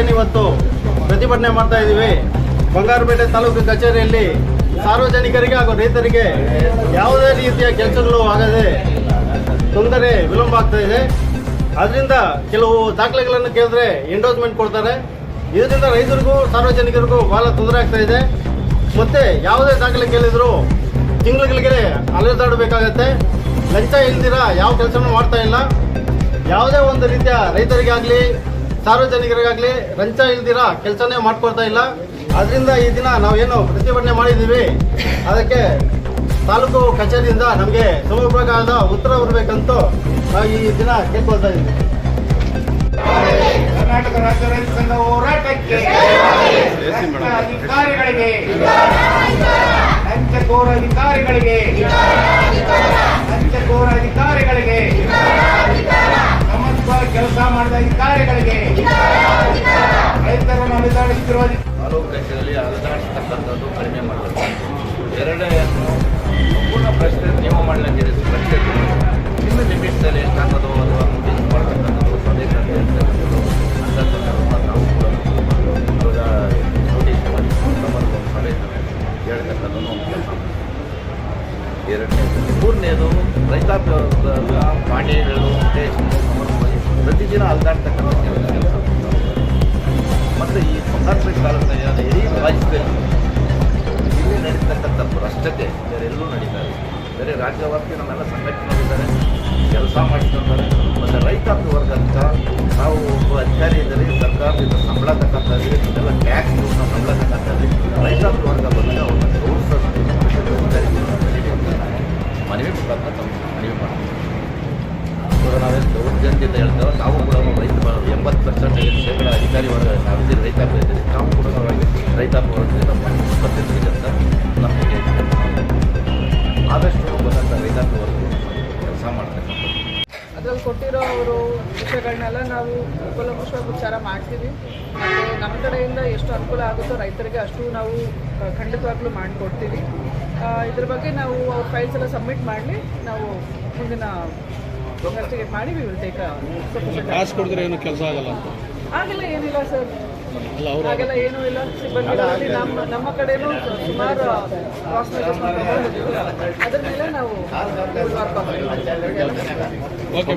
ಏನಿವತ್ತು ಪ್ರತಿಭಟನೆ ಮಾಡ್ತಾ ಇದ್ದೀವಿ ಬಂಗಾರಪೇಟೆ ತಾಲೂಕು ಕಚೇರಿಯಲ್ಲಿ ಸಾರ್ವಜನಿಕರಿಗೆ ಹಾಗೂ ರೈತರಿಗೆ ಯಾವುದೇ ರೀತಿಯ ಕೆಲಸಗಳು ಆಗದೆ ತೊಂದರೆ ವಿಳಂಬ ಆಗ್ತಾ ಇದೆ. ಅದರಿಂದ ಕೆಲವು ದಾಖಲೆಗಳನ್ನು ಕೇಳಿದ್ರೆ ಎಂಡೋಸ್ಮೆಂಟ್ ಕೊಡ್ತಾರೆ. ಇದರಿಂದ ರೈತರಿಗೂ, ಸಾರ್ವಜನಿಕರಿಗೂ ಬಹಳ ತೊಂದರೆ ಆಗ್ತಾ ಇದೆ. ಮತ್ತೆ ಯಾವುದೇ ದಾಖಲೆ ಕೇಳಿದ್ರು ತಿಂಗಳಿಗೆ ಅಲೆದಾಡಬೇಕಾಗತ್ತೆ. ಲಂಚ ಇಲ್ದಿರ ಯಾವ ಕೆಲಸನೂ ಮಾಡ್ತಾ ಇಲ್ಲ. ಯಾವುದೇ ಒಂದು ರೀತಿಯ ರೈತರಿಗಾಗಲಿ ಸಾರ್ವಜನಿಕರಿಗಾಗಲಿ ರಂಚ ಇಲ್ದಿರ ಕೆಲಸನೇ ಮಾಡ್ಕೊಳ್ತಾ ಇಲ್ಲ. ಅದರಿಂದ ಈ ದಿನ ನಾವೇನು ಪ್ರತಿಭಟನೆ ಮಾಡಿದ್ದೀವಿ ಅದಕ್ಕೆ ತಾಲೂಕು ಕಚೇರಿಯಿಂದ ನಮಗೆ ಸಮರ್ಪಕವಾದ ಉತ್ತರ ಬರಬೇಕಂತ ನಾವು ಈ ದಿನ ಕೇಳ್ಕೊಳ್ತಾ ಇದ್ದೀವಿ. ಕರ್ನಾಟಕ ರಾಜ್ಯ ರೈತ ಸಂಘ ಹೋರಾಟಕ್ಕೆ ಅಧಿಕಾರಿಗಳಿಗೆ ಲಂಚಕೋರ ಅಧಿಕಾರಿಗಳಿಗೆ ಲಂಚಕೋರ ಅಧಿಕಾರಿಗಳಿಗೆ ತಾಲೂಕು ಕಚೇರಿಯಲ್ಲಿ ಅಲದಾಡಿಸ್ತಕ್ಕಂಥದ್ದು ಕಡಿಮೆ ಮಾಡಬೇಕು ಎರಡನೇ ಸಂಪೂರ್ಣ ಪ್ರಶ್ನೆ ನಿಯಮ ಮಾಡಲಾಗಿದೆ ಪ್ರಶ್ನೆ ನಿಮ್ಮ ಲಿಮಿಟ್ಸಲ್ಲಿ ಎಷ್ಟಾಗೋದು ಅಥವಾ ನೋಟಿಸ್ ಮಾಡ್ತಕ್ಕಂಥದ್ದು ನಾವು ಇವಾಗ ನೋಟಿಸ್ ಮಾಡಿ ಸಭೆ ಹೇಳ್ತಕ್ಕಂಥದ್ದು ಎರಡನೇದು ಮೂರನೇದು, ರೈತಾಪಿ ಪಾಣಿಗಳು ಪ್ರತಿದಿನ ಅಲ್ದಾಡ್ತಕ್ಕಂಥ ಕೆಲಸ. ಭ್ರಷ್ಟತೆ ಬೇರೆಲ್ಲೂ ನಡೀತಾ ಇದೆ. ಬೇರೆ ರಾಜ್ಯವ್ಯಾಪಿ ನಮ್ಮೆಲ್ಲ ಸಂಘಟನೆಗಳಿದ್ದಾರೆ. ಕೆಲಸ ಮಾಡ್ತಿದ್ದಾರೆ ಮತ್ತು ರೈತಾಪಿ ವರ್ಗ ಅಂತ ನಾವು ಒಬ್ಬ ಅಧಿಕಾರಿ ಇದ್ದರೆ, ಸರ್ಕಾರದಿಂದ ಸಂಬಳ ತಕ್ಕಂಥದ್ದು ಇದೆಲ್ಲ ಟ್ಯಾಕ್ಸ್ ನಾವು ಸಂಬಳ ತಕ್ಕಂಥದ್ದು ರೈತಾಪಿ ವರ್ಗ ಬಂದಾಗ ಅವ್ರನ್ನ ಗೌರವಿಸೋದು ಮನವಿ ಮುಖಾಂತರ ಮನವಿ ಮಾಡ್ತೀವಿ. ನಾವೇನು ದೌರ್ಜನ್ಯದಿಂದ ಹೇಳ್ತೇವೆ, ನಾವು ಕೂಡ ರೈತ ಎಂಬತ್ತು ಪರ್ಸೆಂಟ್ ಶೇಕಡ ಅಧಿಕಾರಿ ವರ್ಗ ನಾವು ರೈತಾಪಿ ಅವರು ವಿಷಯಗಳನ್ನೆಲ್ಲ ನಾವು ಕೂಲಂಕುಷವಾಗಿ ವಿಚಾರ ಮಾಡ್ತೀವಿ. ಮತ್ತು ನಮ್ಮ ಕಡೆಯಿಂದ ಎಷ್ಟು ಅನುಕೂಲ ಆಗುತ್ತೋ ರೈತರಿಗೆ ಅಷ್ಟು ನಾವು ಖಂಡಿತವಾಗ್ಲೂ ಮಾಡಿಕೊಡ್ತೀವಿ. ಇದ್ರ ಬಗ್ಗೆ ನಾವು ಅವ್ರ ಫೈಲ್ಸ್ ಎಲ್ಲ ಸಬ್ಮಿಟ್ ಮಾಡಲಿ ನಾವು ಮುಂದಿನ ಇನ್ವೆಸ್ಟಿಗೇಟ್ ಮಾಡಿ ವಿ ವಿಲ್ ಟೇಕ್ ಕಾಸು ಕೊಡಿದ್ರೆ ಏನು ಕೆಲಸ ಆಗಲ್ಲ ಆಗಿಲ್ಲ ಏನಿಲ್ಲ ಸರ್. ಹಾಗೆಲ್ಲ ಏನೂ ಇಲ್ಲ. ಸಿಬ್ಬಂದಿಗಳಲ್ಲಿ ನಮ್ಮ ನಮ್ಮ ಕಡೆನೂ ಸುಮಾರು ಕ್ರಾಸ್ ಅದ್ರ ಮೇಲೆ ನಾವು ಯಾವ ಓಕೆ